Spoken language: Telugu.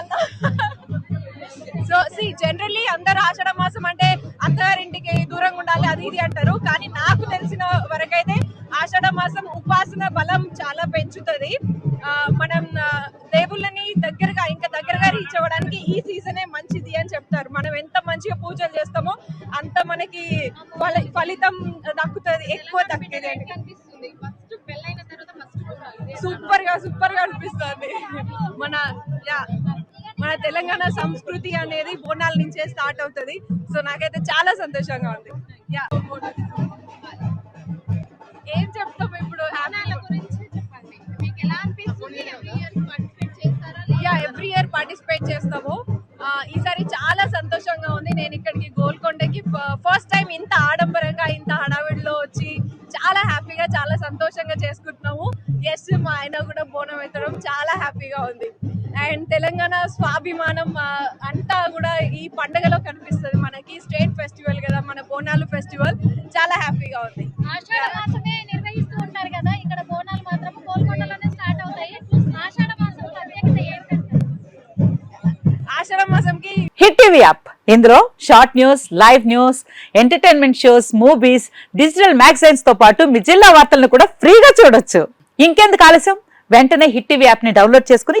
అన్నా సో సి జనరల్లీ అందరు ఆషాఢ మాసం అంటే అత్తగారింటికి దూరంగా ఉండాలి అది ఇది అంటారు. కానీ నాకు తెలిసిన వరకైతే ఆషాఢ మాసం ఉపాసన బలం చాలా పెంచుతుంది. మనం దేవుళ్ళని దగ్గరగా ఇంకా దగ్గరగా రీచ్ అవ్వడానికి ఈ సీజనే మంచిది అని చెప్తారు. మనం ఎంత మంచిగా పూజలు చేస్తామో అంత మనకి ఫలి- ఫలితం దక్కుతుంది ఎక్కువ దక్కుతుంది. సూపర్గా సూపర్గా అనిపిస్తుంది. మన యా మన తెలంగాణ సంస్కృతి అనేది బోనాల నుంచే స్టార్ట్ అవుతుంది. సో నాకైతే చాలా సంతోషంగా ఉంది. యా. ఏం చెప్తాం ఇప్పుడు? యా ఎవ్రీ ఇయర్ పార్టిసిపేట్ చేస్తాము. ఈసారి చాలా సంతోషంగా ఉంది. నేను ఇక్కడికి గోల్కొండకి ఫస్ట్ టైం ఇంత ఆడంబరంగా ఇంత హడావిడిలో వచ్చి చాలా హ్యాపీగా చాలా సంతోషంగా చేసుకుంటున్నాము. ఎస్ మా ఆయన కూడా బోనం ఎత్తడం చాలా హ్యాపీగా ఉంది. అండ్ తెలంగాణ స్వాభిమానం అంతా కూడా ఈ పండుగలో కనిపిస్తుంది మనకి. స్టేట్ ఫెస్టివల్ కదా మన బోనాలు ఫెస్టివల్. చాలా హ్యాపీగా ఉంది. నిర్వహిస్తూ ఉంటారు కదా ఇక్కడ బోనాలు మాత్రం స్టార్ట్ అవుతాయి. ఆషాఢ మాసం ప్రత్యేకత ఏంటంటే? ఆషాఢ మాసంకి హిట్ టీవీ యాప్. ఇందులో short news live news entertainment shows movies digital మ్యాగజైన్స్తో పాటు మీ జిల్లా వార్తలను కూడా ఫ్రీగా చూడొచ్చు. ఇంకెందుకు ఆలస్యం? వెంటనే హిట్ టీవీ యాప్ని డౌన్లోడ్ చేసుకుని